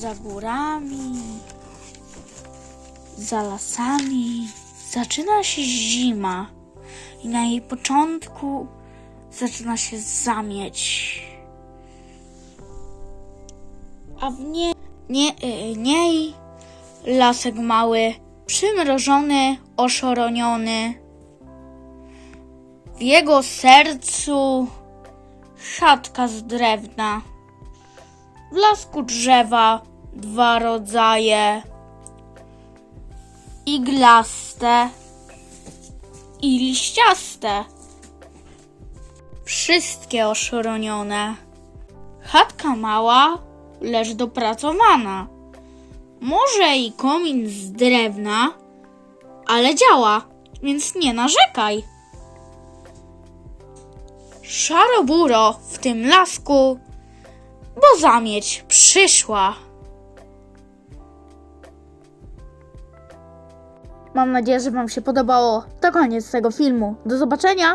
za górami, za lasami zaczyna się zima i na jej początku zaczyna się zamieć. A w nie, nie, y, niej lasek mały, przymrożony, oszoroniony. W jego sercu chatka z drewna. W lasku drzewa dwa rodzaje. Iglaste i liściaste. Wszystkie oszoronione. Chatka mała, lecz dopracowana. Może i komin z drewna, ale działa, więc nie narzekaj. Szaro-buro w tym lasku, bo zamieć przyszła. Mam nadzieję, że Wam się podobało. To koniec tego filmu. Do zobaczenia!